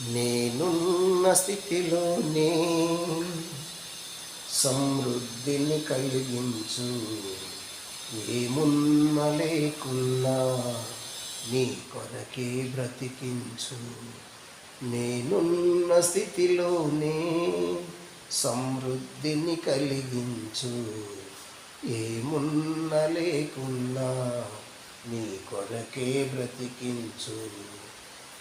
నేనున్న స్థితిలోనే సమృద్ధిని కలిగించు. ఏమున్న లేకున్నా నీ కొరకే బ్రతికించు. నేనున్న స్థితిలోనే సమృద్ధిని కలిగించు. ఏమున్న లేకున్నా నీ కొరకే బ్రతికించు.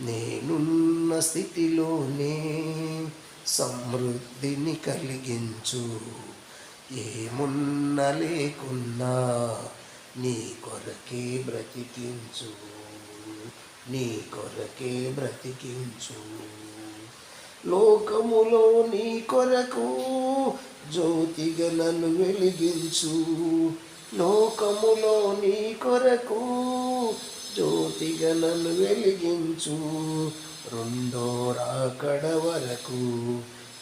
నేనున్న స్థితిలోనే సమృద్ధిని కలిగించు. ఏమున్న లేకున్నా నీ కొరకే బ్రతికించు. నీ కొరకే బ్రతికించు. లోకములో నీ కొరకు జ్యోతిగా నన్ను వెలిగించు. లోకములో నీ కొరకు జ్యోతిగా వెలిగించు. రెండో రాకడ వరకు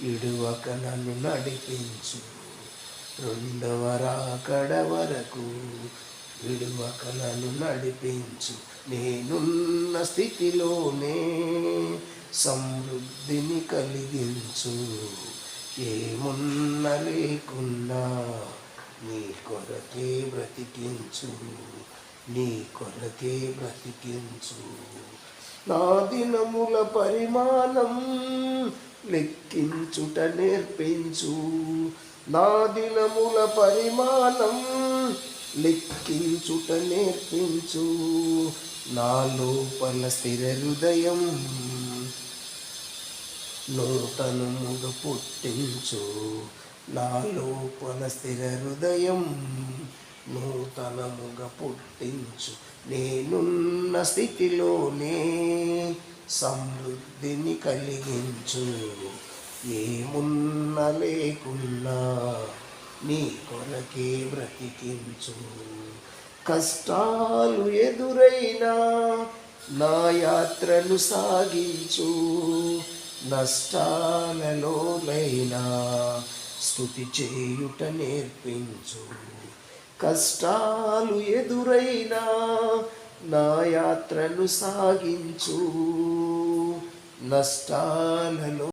ఇడువక నన్ను నడిపించు. రెండవ రాకడ వరకు విడువక నన్ను నడిపించు. నేనున్న స్థితిలోనే సమృద్ధిని కలిగించు. ఏమున్న లేకున్నా నీ కొరకే బ్రతికించు. నీ కొరకే బ్రతికించు. నా దినముల పరిమాణం లెక్కించుట నేర్పించు. నా దినముల పరిమాణం లెక్కించుట నేర్పించు. నా లోపల స్థిర హృదయం నూతనముగా పుట్టించు. నా లోపల స్థిర హృదయం నూతనముగా పుట్టించు. నేనున్న స్థితిలోనే సమృద్ధిని కలిగించు. ఏమున్న లేకున్నా నీ కొరకే బ్రతికించు. కష్టాలు ఎదురైనా నా యాత్రను సాగించు. నష్టాలలోనైనా స్థుతి చేయుట నేర్పించు. కష్టాలు ఎదురైనా నా యాత్రను సాగించు. నష్టాలలో